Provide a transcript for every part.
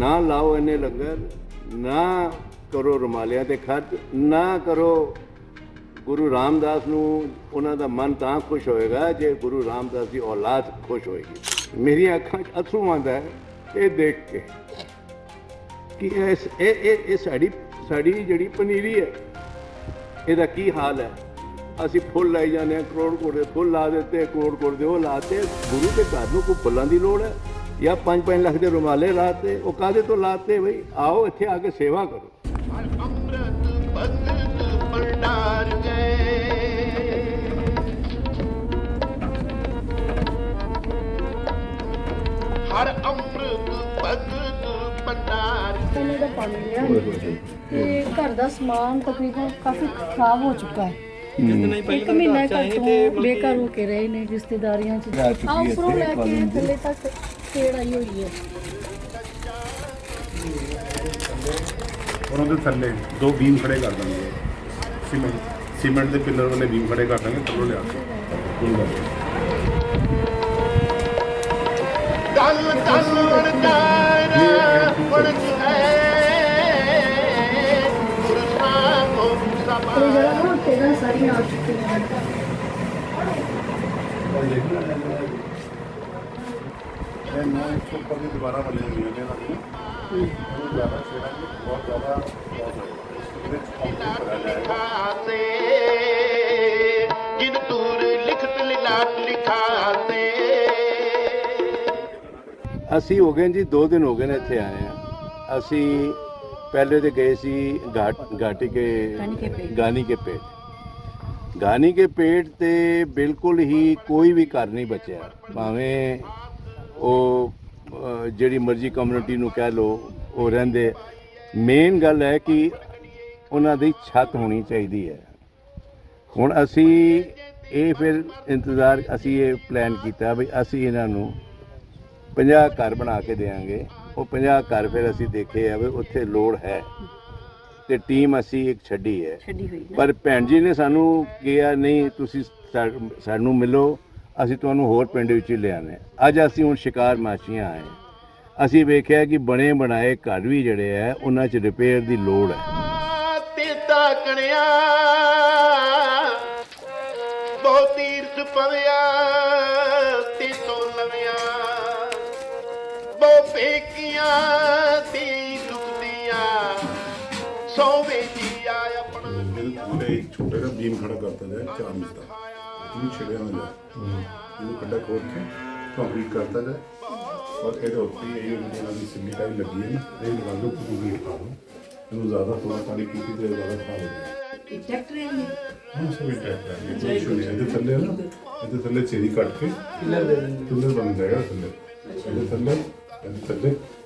ਨਾ ਲਾਓ ਇਹਨੇ ਲੰਗਰ, ਨਾ ਕਰੋ ਰੁਮਾਲਿਆਂ ਤੇ ਖਰਚ ਨਾ ਕਰੋ ਗੁਰੂ ਰਾਮਦਾਸ ਨੂੰ ਉਹਨਾਂ ਦਾ ਮਨ ਤਾਂ ਖੁਸ਼ ਹੋਏਗਾ ਜੇ ਗੁਰੂ ਰਾਮਦਾਸ ਦੀ ਔਲਾਦ ਖੁਸ਼ ਹੋਏਗੀ। ਮੇਰੀਆਂ ਅੱਖਾਂ 'ਚ ਅਥਰੂ ਆਉਂਦਾ ਹੈ, ਇਹ ਦੇਖ ਕੇ ਕਿ ਇਸ ਇਹ ਇਹ ਸਾਡੀ ਸਾਡੀ ਜਿਹੜੀ ਪਨੀਰੀ ਹੈ, ਇਹਦਾ ਕੀ ਹਾਲ ਹੈ? ਅਸੀਂ ਫੁੱਲ ਲਾਈ ਜਾਂਦੇ ਹਾਂ ਕਰੋੜ ਕਰੋੜ ਦੇ ਫੁੱਲ ਲਾ ਦਿੱਤੇ ਕਰੋੜ ਕਰੋੜ ਦੇ ਉਹ ਲਾਤੇ ਗੁਰੂ ਦੇ ਘਰ ਨੂੰ ਕੋਈ ਫੁੱਲਾਂ ਦੀ ਲੋੜ ਹੈ? ਜਾਂ 5-5 ਲੱਖ ਦੇ ਰੁਮਾਲੇ ਲਾਤੇ ਉਹ ਕਾਦੇ ਤੋਂ ਲਾਤੇ ਬਈ? ਆਓ ਇੱਥੇ ਆ ਕੇ ਸੇਵਾ ਕਰੋ। ਹਰ ਅੰਮ੍ਰਿਤ ਭੰਡਾਰ। ਪਹਿਲੇ ਦਾ ਪਾਣੀ ਲਿਆ। ਤੇ ਘਰ ਦਾ ਸਮਾਨ ਤਕਰੀਬਨ ਕਾਫੀ ਖਰਾਬ ਹੋ ਚੁੱਕਾ ਹੈ। ਇੱਕ ਮਹੀਨਾ ਘਰ ਤੋਂ ਬੇਕਾਰ ਹੋ ਕੇ ਰਹੇ ਨੇ ਰਿਸ਼ਤੇਦਾਰੀਆਂ ਚ। ਆ ਉੱਪਰੋਂ ਲੈ ਕੇ ਥੱਲੇ ਤੱਕ ਤੇੜ ਆਈ ਹੋਈ ਹੈ। ਉਹਨਾਂ ਦੇ ਥੱਲੇ ਦੋ ਬੀਮ ਖੜੇ ਕਰ ਦਾਂਗੇ। ਸੀਮੈਂਟ ਸੀਮੈਂਟ ਦੇ ਪਿੱਲਰ ਵਾਲੇ ਬੀਮ ਖੜੇ ਕਰ ਦਾਂਗੇ ਥੱਲੋਂ ਲਿਆ ਕੇ। ਕੋਈ ਗੱਲ ਨਹੀਂ। ਦਲ ਦਲ ਵਣਜਾਰ ਵਣਜ ਹੈ ਪੁਰਸ਼ਾਂ ਕੋ ਤੇ ਸਭਾ ਜਿਹੜਾ ਨਾ ਤੇੜਾਂ ਸਾਰੀਆਂ ਆ ਚੁੱਕੀਆਂ ਨੇ। ਇਹ ਨਾ ਇੱਕ ਉੱਪਰ ਦੀ ਦੁਬਾਰਾ ਬਣੇ ਹੋਏ ਨੇ ਨਾ ਉਹ ਜ਼ਿਆਦਾ ਛੇੜਾ ਬਹੁਤ ਜ਼ਿਆਦਾ ਬਹੁਤ ਹੈ ਇਹਦੇ ਚ ਕੰਪਲੀਟ ਕਰਾ ਜਾਏਗਾ। ਲਿਖਾਤੇ ਜਿਨ ਤੂਰ ਲਿਖਤ ਲਿਲਾਟ ਲਿਖਾਤੇ ਅਸੀਂ ਹੋ ਗਏ ਜੀ 2 ਦਿਨ ਹੋ ਗਏ ਨੇ ਇੱਥੇ ਆਏ ਆ। ਅਸੀਂ ਪਹਿਲੇ ਤੇ ਗਏ ਸੀ ਘਾਟ ਘਾਟੀ ਕੇ ਗਾਨੀ ਕੇ ਪੇਟ। ਗਾਨੀ ਕੇ ਪੇਟ ਤੇ ਬਿਲਕੁਲ ਹੀ ਕੋਈ ਵੀ ਘਰ ਨਹੀਂ ਬਚਿਆ। ਭਾਵੇਂ ਉਹ ਜਿਹੜੀ ਮਰਜ਼ੀ ਕਮਿਊਨਿਟੀ ਨੂੰ ਕਹਿ ਲੋ ਉਹ ਰਹਿੰਦੇ। ਮੇਨ ਗੱਲ ਹੈ ਕਿ ਉਹਨਾਂ ਦੀ ਛੱਤ ਹੋਣੀ ਚਾਹੀਦੀ ਹੈ। ਹੁਣ ਅਸੀਂ ਇਹ ਫਿਰ ਇੰਤਜ਼ਾਰ, ਅਸੀਂ ਇਹ ਪਲਾਨ ਕੀਤਾ ਵੀ ਅਸੀਂ ਇਹਨਾਂ ਨੂੰ 50 ਘਰ ਬਣਾ ਕੇ ਦੇਵਾਂਗੇ ਉਹ 50 ਘਰ ਫਿਰ ਅਸੀਂ ਦੇਖੇ ਆ ਵੀ ਉੱਥੇ ਲੋੜ ਹੈ। ਤੇ ਟੀਮ ਅਸੀਂ ਇੱਕ ਛੱਡੀ ਹੈ। ਪਰ ਭੈਣ ਜੀ ਨੇ ਸਾਨੂੰ ਕਿਹਾ ਨਹੀਂ ਤੁਸੀਂ ਸਾ- ਸਾਨੂੰ ਮਿਲੋ ਅਸੀਂ ਤੁਹਾਨੂੰ ਹੋਰ ਪਿੰਡ ਵਿੱਚ ਹੀ ਲਿਆਣੇ ਅੱਜ ਅਸੀਂ ਹੁਣ ਸ਼ਿਕਾਰ ਮਾਛੀਆਂ ਆਏ ਅਸੀਂ ਵੇਖਿਆ ਕਿ ਬਣੇ ਬਣਾਏ ਘਰ ਵੀ ਜਿਹੜੇ ਆ ਉਹਨਾਂ 'ਚ ਰਿਪੇਅਰ ਦੀ ਲੋੜ ਹੈ। ਤੇ ਤਾਕਣਿਆ ਬਹੁ ਤੀਰਥ ਪਵਿਆ। ਸੋਵੇ ਜੀ ਆ ਆਪਣਾ ਇਹਦੇ ਥੱਲੇ ਇੱਕ ਛੋਟਾ ਜਿਹਾ ਬੀਮ ਖੜਾ ਕਰਤਾ ਜਾਏ ਚਾਰ ਇੰਚ ਦਾ ਇਹਨੂੰ ਛਿੜਿਆ ਨਾ ਜਾਏ ਇਹਨੂੰ ਕੱਢਾ ਖੋਲ ਕੇ ਕੰਕਰੀਟ ਕਰਤਾ ਜਾਏ ਔਰ ਇਹਦੇ ਉੱਤੇ ਇਹ ਜਿਹੜਾ ਦੀ। ਸਿੱਲੀ ਟਾਈ ਲੱਗੀ ਹੈ ਨਾ ਇਹ ਲਗਾ ਲਓ ਪੂਰੀ ਉਠਾ ਲਓ ਇਹਨੂੰ ਜ਼ਿਆਦਾ ਥੋੜਾ ਪਾਣੀ ਪੀਤੀ ਤੇ ਜ਼ਿਆਦਾ ਖਾ ਲਓ ਹਾਂ ਸਭ ਟੈਕ ਹੈ ਇਹ ਕੋਈ ਇਸ਼ੂ ਨਹੀਂ ਹੈ। ਇਹਦੇ ਥੱਲੇ ਨਾ ਇਹਦੇ ਥੱਲੇ ਚੇਰੀ ਕੱਟ ਕੇ ਪਿੱਲਰ ਬਣ ਜਾਏਗਾ ਥੱਲੇ। ਇਹਦੇ ਥੱਲੇ ਇਹਦੇ ਥੱਲੇ।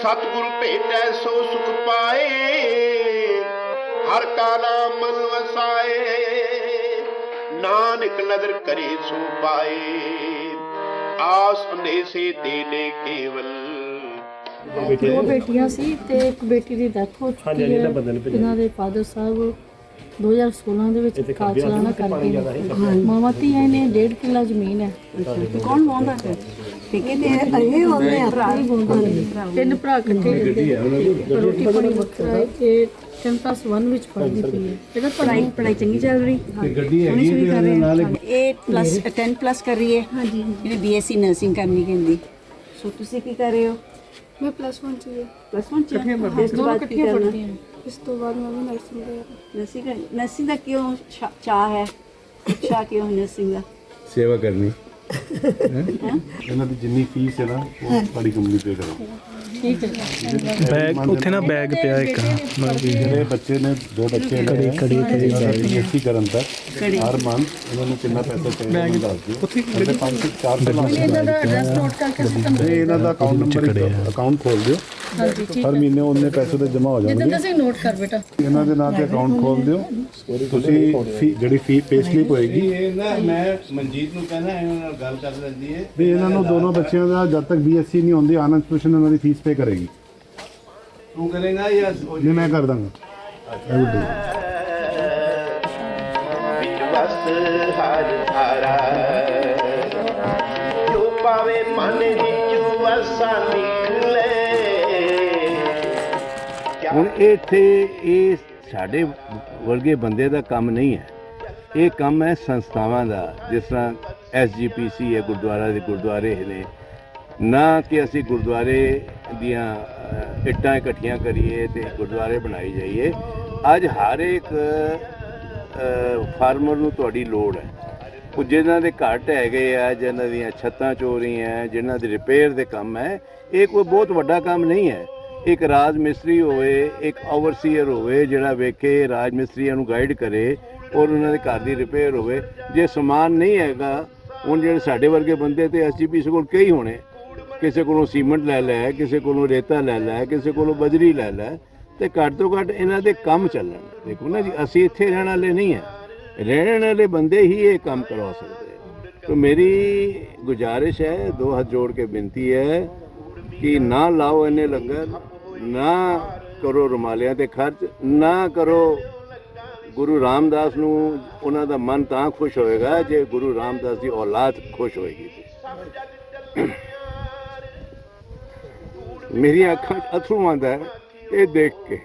ਸਤਿਗੁਰ ਭੇਟੈ ਸੋ ਸੁਖ ਪਾਏ ਹਰ ਕਾ ਨਾਮ ਮਨ ਵਸਾਏ ਨਾਨਕ ਨਦਰ ਕਰੇ ਸੋ ਪਾਏ। ਆਸ ਅੰਦੇਸੇ ਦੇਨੇ ਕੇਵਲ। ਦੋ ਬੇਟੀਆਂ ਸੀ ਤੇ ਇੱਕ ਬੇਟੀ ਦੀ ਡੈਥ ਹੋ ਚੁੱਕੀ ਹੈ। ਇਹਨਾਂ ਦੇ ਫਾਦਰ ਸਾਹਿਬ 2016 ਦੇ ਵਿੱਚ ਕਾਰ ਚਲਾਣਾ ਕਰਦੇ ਨੇ ਮਾਵਾਂ ਧੀਆਂ ਨੇ ਡੇਢ ਕਿੱਲਾ ਜ਼ਮੀਨ ਹੈ। ਕੌਣ ਵਾਉਂਦਾ ਫਿਰ ਠੇਕੇ ਤੇ ਇਹ ਹੁੰਦੇ ਆ। ਭਰਾ ਤਿੰਨ ਭਰਾ ਇਕੱਠੇ ਰਹਿੰਦੇ ਆ। ਰੋਟੀ ਪਾਣੀ ਵੱਖਰਾ ਹੈ ਇਹ 10+1 ਵਿੱਚ ਪੜ੍ਹਦੀ ਪਈ ਹੈ? ਇਹਦਾ ਪੜਾਈ ਪੜ੍ਹਾਈ ਪੜਾਈ ਚੰਗੀ ਚੱਲ ਰਹੀ? ਤੇ ਗੱਡੀ ਹੈਗੀ ਹੈ ਤੇ ਉਹਦੇ ਨਾਲ ਇਹ ਪਲੱਸ 10 ਪਲੱਸ ਕਰ ਰਹੀ ਹੈ। ਹਾਂਜੀ ਇਹਨੇ ਬੀਐਸਸੀ ਨਰਸਿੰਗ ਕਰਨੀ ਕਹਿੰਦੀ। ਸੋ ਤੁਸੀਂ ਕੀ ਕਰ ਰਹੇ ਹੋ? ਮੈਂ ਪਲੱਸ 1 ਚ ਹੀ ਹਾਂ। ਪਲੱਸ 1 ਚ ਇਸ ਤੋਂ ਦੋਨੋਂ ਬਾਅਦ ਕੀ ਇਕੱਠੀਆਂ ਕਰਨਾ? ਪੜ੍ਹਦੀਆਂ ਨੇ। ਇਸ ਤੋਂ ਬਾਅਦ ਮੈਂ ਵੀ ਨਰਸਿੰਗ ਦਾ ਨਰਸਿੰਗ ਨਰਸਿੰਗ ਦਾ ਕਿਉਂ ਸ਼ਾ- ਚਾਅ ਹੈ? ਚਾਹ ਕਿਉਂ ਨਰਸਿੰਗ ਦਾ? ਸੇਵਾ ਕਰਨੀ। ਇਹਨਾਂ ਦੀ ਜਿੰਨੀ ਫੀਸ ਹੈ ਨਾ ਉਹ ਸਾਡੀ ਕੰਪਨੀ ਪੇ ਕਰੇਗੀ। ਠੀਕ ਹੈ। ਬੈਗ ਉੱਥੇ ਨਾ ਬੈਗ ਪਿਆ ਇੱਕ ਮਤਲਬ ਕਿ ਜਿਹੜੇ ਬੱਚੇ ਨੇ ਦੋ ਬੱਚੇ ਨੇ। ਕੜੀ ਕੜੀ ਪੀਐਸਸੀ ਕਰਨ ਤੱਕ ਹਰ ਮੰਥ ਇਹਨਾਂ ਨੂੰ ਕਿੰਨਾ ਪੈਸਾ ਚਾਹੀਦਾ ਦੱਸ ਦਿਓ। ਉੱਥੇ ਪੰਜ ਤੋਂ ਚਾਰ ਸਾਲ ਇਹਨਾਂ ਦਾ ਐਡਰੈਸ ਨੋਟ ਕਰਕੇ ਸਿਸਟਮ ਤੇ ਇਹਨਾਂ ਦਾ ਅਕਾਊਂਟ ਨੰਬਰ ਅਕਾਊਂਟ ਖੋਲ ਦਿਓ। ਹਾਂਜੀ ਠੀਕ ਹਰ ਮਹੀਨੇ ਉਹਨੇ ਪੈਸੇ ਤੇ ਜਮ੍ਹਾਂ ਹੋ ਜਾਣਗੇ। ਜਿੱਦਾਂ ਤੁਸੀਂ ਨੋਟ ਕਰ ਬੇਟਾ। ਇਹਨਾਂ ਦੇ ਨਾਂ ਤੇ ਅਕਾਊਂਟ ਖੋਲ ਦਿਓ। ਤੁਸੀਂ ਫੀ- ਜਿਹੜੀ ਫੀ ਪੇ ਸਲਿਪ ਹੋਏਗੀ। ਇਹ ਨਾ ਮੈਂ ਮਨਜੀਤ ਨੂੰ ਕਹਿੰਦਾ ਇਹਨਾਂ ਨਾਲ ਗੱਲ ਕਰ ਲੈਂਦੀ ਹੈ। ਵੀ ਇਹਨਾਂ ਨੂੰ ਦੋਨੋਂ ਬੱਚਿਆਂ ਦਾ ਜਦ ਤੱਕ ਬੀਐਸਸੀ ਨਹੀਂ ਹੁੰਦੀ ਆਨੰਦ ਭੂਸ਼ਣ ਇਹਨਾਂ ਦੀ ਫੀਸ ਕਰੇਗੀ। ਤੂੰ ਕਰੇਗਾ ਜਾਂ ਉਹ ਨਹੀਂ ਮੈਂ ਕਰ ਦਾਂਗਾ। ਹੁਣ ਇੱਥੇ ਇਹ ਸਾਡੇ ਵਰਗੇ ਬੰਦੇ ਦਾ ਕੰਮ ਨਹੀਂ ਹੈ। ਇਹ ਕੰਮ ਹੈ ਸੰਸਥਾਵਾਂ ਦਾ ਜਿਸ ਤਰ੍ਹਾਂ ਐਸਜੀਪੀਸੀ ਹੈ ਗੁਰਦੁਆਰਾ ਦੇ ਗੁਰਦੁਆਰੇ ਨੇ ਨਾ ਕਿ ਅਸੀਂ ਗੁਰਦੁਆਰੇ ਦੀਆਂ ਇੱਟਾਂ ਇਕੱਠੀਆਂ ਕਰੀਏ ਤੇ ਗੁਰਦੁਆਰੇ ਬਣਾਈ ਜਾਈਏ। ਅੱਜ ਹਰ ਇੱਕ ਫਾਰਮਰ ਨੂੰ ਤੁਹਾਡੀ ਲੋੜ ਹੈ। ਉਹ ਜਿਨ੍ਹਾਂ ਦੇ ਘੱਟ ਹੈਗੇ ਆ ਜਿਨ੍ਹਾਂ ਦੀਆਂ ਛੱਤਾਂ ਚੋਰੀਆਂ ਜਿਨ੍ਹਾਂ ਦੇ ਰਿਪੇਅਰ ਦੇ ਕੰਮ ਹੈ, ਇਹ ਕੋਈ ਬਹੁਤ ਵੱਡਾ ਕੰਮ ਨਹੀਂ ਹੈ। ਇੱਕ ਰਾਜ ਮਿਸਤਰੀ ਹੋਵੇ, ਇੱਕ ਓਵਰਸੀਅਰ ਹੋਵੇ, ਜਿਹੜਾ ਵੇਖੇ ਰਾਜ ਮਿਸਤਰੀਆਂ ਨੂੰ ਗਾਈਡ ਕਰੇ ਔਰ ਉਹਨਾਂ ਦੇ ਘਰ ਦੀ ਰਿਪੇਅਰ ਹੋਵੇ। ਜੇ ਸਮਾਨ ਨਹੀਂ ਹੈਗਾ, ਹੁਣ ਜਿਹੜੇ ਸਾਡੇ ਵਰਗੇ ਬੰਦੇ ਤੇ ਐਸਜੀਪੀਸੀ ਕੋਲ ਕਈ ਹੋਣੇ ਕਿਸੇ ਕੋਲੋਂ ਸੀਮੈਂਟ ਲੈ ਲੈ, ਕਿਸੇ ਕੋਲੋਂ ਰੇਤਾ ਲੈ ਲੈ, ਕਿਸੇ ਕੋਲੋਂ ਬਜਰੀ ਲੈ ਲੈ, ਤੇ ਘੱਟ ਤੋਂ ਘੱਟ ਇਹਨਾਂ ਦੇ ਕੰਮ ਚੱਲਣ। ਦੇਖੋ ਨਾ ਜੀ, ਅਸੀਂ ਇੱਥੇ ਰਹਿਣ ਵਾਲੇ ਨਹੀਂ ਹੈ। ਰਹਿਣ ਵਾਲੇ ਬੰਦੇ ਹੀ ਇਹ ਕੰਮ ਕਰਵਾ ਸਕਦੇ ਹੈ। ਮੇਰੀ ਗੁਜ਼ਾਰਿਸ਼ ਹੈ, ਦੋ ਹੱਥ ਜੋੜ ਕੇ ਬੇਨਤੀ ਹੈ ਕਿ ਨਾ ਲਾਓ ਇਹਨੇ ਲੰਗਰ, ਨਾ ਕਰੋ ਰੁਮਾਲਿਆਂ ਤੇ ਖਰਚ, ਨਾ ਕਰੋ ਗੁਰੂ ਰਾਮਦਾਸ ਨੂੰ ਉਹਨਾਂ ਦਾ ਮਨ ਤਾਂ ਖੁਸ਼ ਹੋਏਗਾ, ਜੇ ਗੁਰੂ ਰਾਮਦਾਸ ਦੀ ਔਲਾਦ ਖੁਸ਼ ਹੋਏਗੀ। ਮੇਰੀਆਂ ਅੱਖਾਂ 'ਚ ਅਥਰੂ ਆਉਂਦਾ ਹੈ। ਇਹ ਦੇਖ ਕੇ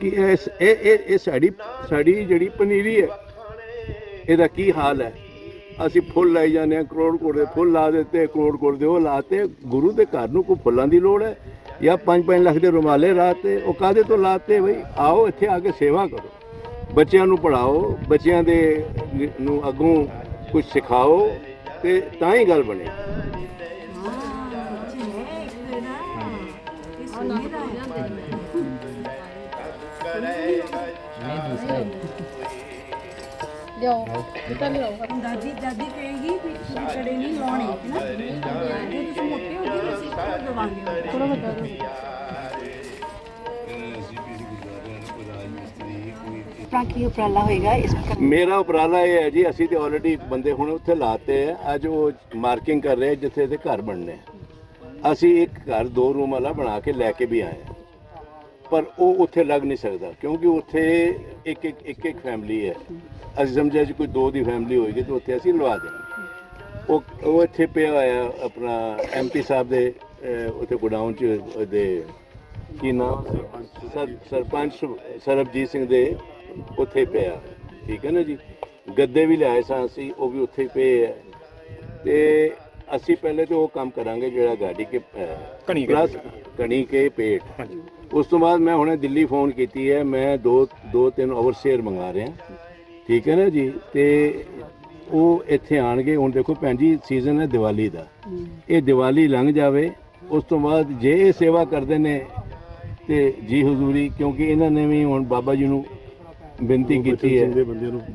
ਕਿ ਇਸ ਇਹ ਇਹ ਸਾਡੀ ਸਾਡੀ ਜਿਹੜੀ ਪਨੀਰੀ ਹੈ, ਇਹਦਾ ਕੀ ਹਾਲ ਹੈ? ਅਸੀਂ ਫੁੱਲ ਲਾਈ ਜਾਂਦੇ ਹਾਂ, ਕਰੋੜ ਕਰੋੜ ਦੇ ਫੁੱਲ ਲਾ ਦਿੱਤੇ, ਕਰੋੜ ਕਰੋੜ ਦੇ ਉਹ ਲਾਤੇ ਗੁਰੂ ਦੇ ਘਰ ਨੂੰ ਕੋਈ ਫੁੱਲਾਂ ਦੀ ਲੋੜ ਹੈ? ਜਾਂ 5-5 ਲੱਖ ਦੇ ਰੁਮਾਲੇ ਲਾਤੇ ਉਹ ਕਾਦੇ ਤੋਂ ਲਾਤੇ ਬਈ? ਆਓ ਇੱਥੇ ਆ ਕੇ ਸੇਵਾ ਕਰੋ। ਬੱਚਿਆਂ ਨੂੰ ਪੜਾਓ ਬੱਚਿਆਂ ਦੇ ਨੂੰ ਅੱਗੋਂ ਕੁਝ ਸਿਖਾਓ ਤੇ ਤਾਂ ਹੀ ਗੱਲ ਬਣੇ। ਲਿਆਓ। ਬੇਟਾ ਲਿਆਓ। ਦਾਦੀ ਦਾਦੀ ਕਹੇਗੀ ਵੀ ਤੁਸੀਂ ਕੜੇ ਨਹੀਂ ਲਾਉਣੇ ਹੈ ਨਾ? ਜੇ ਤੁਸੀਂ ਮੋਟੇ ਹੋ ਗਏ ਤੁਸੀਂ ਥੋੜਾ ਦਵਾਂਗੇ। ਥੋੜਾ ਵੱਡਾ ਦਿਓ। ਆਪਣਾ ਕੀ ਉਪਰਾਲਾ ਹੋਏਗਾ ਇਸ ਮੇਰਾ ਉਪਰਾਲਾ ਇਹ ਹੈ ਜੀ ਅਸੀਂ ਤੇ ਆਲਰੇਡੀ ਬੰਦੇ ਹੁਣ ਉੱਥੇ ਲਾਤੇ ਆ। ਅੱਜ ਉਹ ਮਾਰਕਿੰਗ ਕਰ ਰਹੇ ਜਿੱਥੇ ਤੇ ਘਰ ਬਣਨੇ ਆ। ਅਸੀਂ ਇੱਕ ਘਰ ਦੋ ਰੂਮ ਵਾਲਾ ਬਣਾ ਕੇ ਲੈ ਕੇ ਵੀ ਆਏ ਹਾਂ ਪਰ ਉਹ ਉੱਥੇ ਲੱਗ ਨਹੀਂ ਸਕਦਾ ਕਿਉਂਕਿ ਉੱਥੇ ਇੱਕ ਇੱਕ ਇੱਕ ਇੱਕ ਫੈਮਿਲੀ ਹੈ। ਅਸੀਂ ਸਮਝਿਆ ਜੀ ਕੋਈ ਦੋ ਦੀ ਫੈਮਿਲੀ ਹੋਏਗੀ ਤਾਂ ਉੱਥੇ ਅਸੀਂ ਲਵਾ ਦੇਵਾਂਗੇ। ਉਹ ਉਹ ਇੱਥੇ ਪਿਆ ਹੋਇਆ ਆਪਣਾ ਐਮਪੀ ਸਾਹਿਬ ਦੇ ਉੱਥੇ ਗੋਡਾਊਨ ਚ ਉਹਦੇ ਕੀ ਨਾਮ? ਸਰ- ਸਰਪੰਚ ਸਰਬਜੀਤ ਸਿੰਘ ਦੇ ਉੱਥੇ ਪਿਆ। ਠੀਕ ਹੈ ਨਾ ਜੀ? ਗੱਦੇ ਵੀ ਲਿਆਏ ਸਾਂ ਅਸੀਂ ਉਹ ਵੀ ਉੱਥੇ ਪਏ ਹੈ। ਤੇ ਅਸੀਂ ਪਹਿਲੇ ਤੇ ਉਹ ਕੰਮ ਕਰਾਂਗੇ ਜਿਹੜਾ ਗਾੜੀ ਕੇ ਕਣੀ ਪਲੱਸ ਕਣੀ ਕੇ ਪੇਟ। ਉਸ ਤੋਂ ਬਾਅਦ ਮੈਂ ਹੁਣੇ ਦਿੱਲੀ ਫੋਨ ਕੀਤੀ ਹੈ, ਮੈਂ ਦੋ ਦੋ, ਤਿੰਨ ਓਵਰਸੀਅਰ ਮੰਗਾ ਰਿਹਾ। ਠੀਕ ਹੈ ਨਾ ਜੀ? ਤੇ ਉਹ ਇੱਥੇ ਆਣਗੇ। ਹੁਣ ਦੇਖੋ ਭੈਣ ਜੀ ਸੀਜ਼ਨ ਹੈ ਦੀਵਾਲੀ ਦਾ। ਇਹ ਦੀਵਾਲੀ ਲੰਘ ਜਾਵੇ, ਉਸ ਤੋਂ ਬਾਅਦ ਜੇ ਇਹ ਸੇਵਾ ਕਰਦੇ ਨੇ ਤੇ ਜੀ ਹਜ਼ੂਰੀ, ਕਿਉਂਕਿ ਇਹਨਾਂ ਨੇ ਵੀ ਹੁਣ ਬਾਬਾ ਜੀ ਨੂੰ ਬੇਨਤੀ ਕੀਤੀ ਹੈ।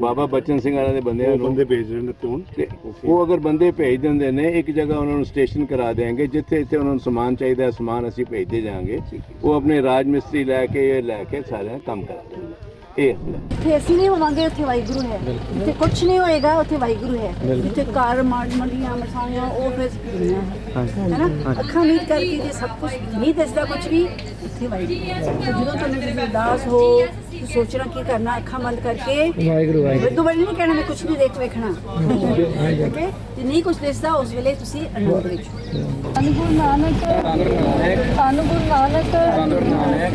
ਬਾਬਾ ਬਚਨ ਸਿੰਘ ਵਾਲਿਆਂ ਦੇ ਬੰਦਿਆਂ ਨੂੰ ਬੰਦੇ ਭੇਜ ਰਹੇ ਨੇ ਤੇ। ਉਹ ਅਗਰ ਬੰਦੇ ਭੇਜ ਦਿੰਦੇ ਨੇ ਇੱਕ ਜਗ੍ਹਾ ਉਹਨਾਂ ਨੂੰ ਸਟੇਸ਼ਨ ਕਰਾ ਦੇਾਂਗੇ ਜਿੱਥੇ ਇੱਥੇ ਉਹਨਾਂ ਨੂੰ ਸਮਾਨ ਚਾਹੀਦਾ ਹੈ, ਸਮਾਨ ਅਸੀਂ ਭੇਜਦੇ ਜਾਾਂਗੇ। ਉਹ ਆਪਣੇ ਰਾਜ ਮਿਸਤਰੀ ਲੈ ਕੇ ਇਹ ਲੈ ਕੇ ਸਾਰਿਆਂ ਕੰਮ ਕਰਾ ਦੇਣਗੇ ਇਹ ਹੈ ਜਿੱਥੇ ਅਸੀਂ ਨਹੀਂ ਹੋਵਾਂਗੇ ਉੱਥੇ ਵਾਹਿਗੁਰੂ ਹੈ। ਜਿੱਥੇ ਕੁਝ ਨਹੀਂ ਹੋਏਗਾ ਉੱਥੇ ਵਾਹਿਗੁਰੂ ਹੈ। ਜਿੱਥੇ ਕਾਰ ਮਾਰ ਮੰਡੀਆਂ ਮਠਾਈਆਂ ਉਹ ਫਿਰ ਦੁਨੀਆ ਹੈ ਹੈਨਾ ਅੱਖਾਂ ਮੀਟ ਕਰਕੇ ਜੇ ਸਭ ਕੁਝ ਨਹੀਂ ਦਿਸਦਾ ਕੁਝ ਵੀ ਉੱਥੇ ਵਾਹਿਗੁਰੂ ਹੈ। ਜਦੋਂ ਤੁਹਾਨੂੰ ਉਦਾਸ ਹੋ ਸੋਚਣਾ ਕੀ ਕਰਨਾ ਅੱਖਾਂ ਬੰਦ ਕਰਕੇ ਵਾਹਿਗੁਰੂ ਵਾਹਿਗੁਰੂ। ਬੜੀ ਨਹੀਂ ਕਹਿਣਾ ਮੈਂ ਕੁਝ ਨਹੀਂ ਦੇਖ ਵੇਖਣਾ। ਓਕੇ ਜੇ ਨਹੀਂ ਕੁਝ ਦਿਸਦਾ ਉਸ ਵੇਲੇ ਤੁਸੀਂ ਅਨੁਭਵ ਦੇਖੋ ਧੰਨ ਗੁਰੂ ਨਾਨਕ।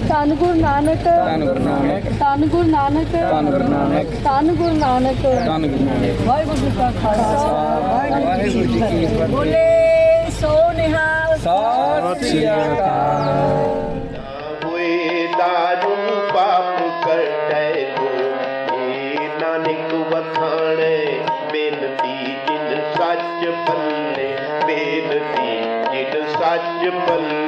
ਧੰਨ ਗੁਰੂ ਨਾਨਕ ਧੰਨ ਗੁਰੂ ਨਾਨਕ ਧੰਨ ਗੁਰੂ ਨਾਨਕ ਧੰਨ ਗੁਰੂ ਨਾਨਕ ਧੰਨ ਗੁਰੂ ਨਾਨਕ। ਧੰਨ ਗੁਰੂ ਨਾਨਕ। ਵਾਹਿਗੁਰੂ ਜੀ ਕਾ ਖਾਲਸਾ ਵਾਹਿਗੁਰੂ ਜੀ ਕੀ ਫਤਿਹ। ਬੋਲੇ ਸੋ ਨਿਹਾਲ ਹੋਏ ਦਾਰੂ ਪਾਪ ਕਰਟੈ ਕੋ। ਏ ਨਾਨਕ ਵਖਾਣੇ ਬੇਨਤੀ ਜਿਨ ਸੱਚ ਪੱਲੇ ਬੇਨਤੀ ਜਿਨ ਸੱਚ ਪੱਲੇ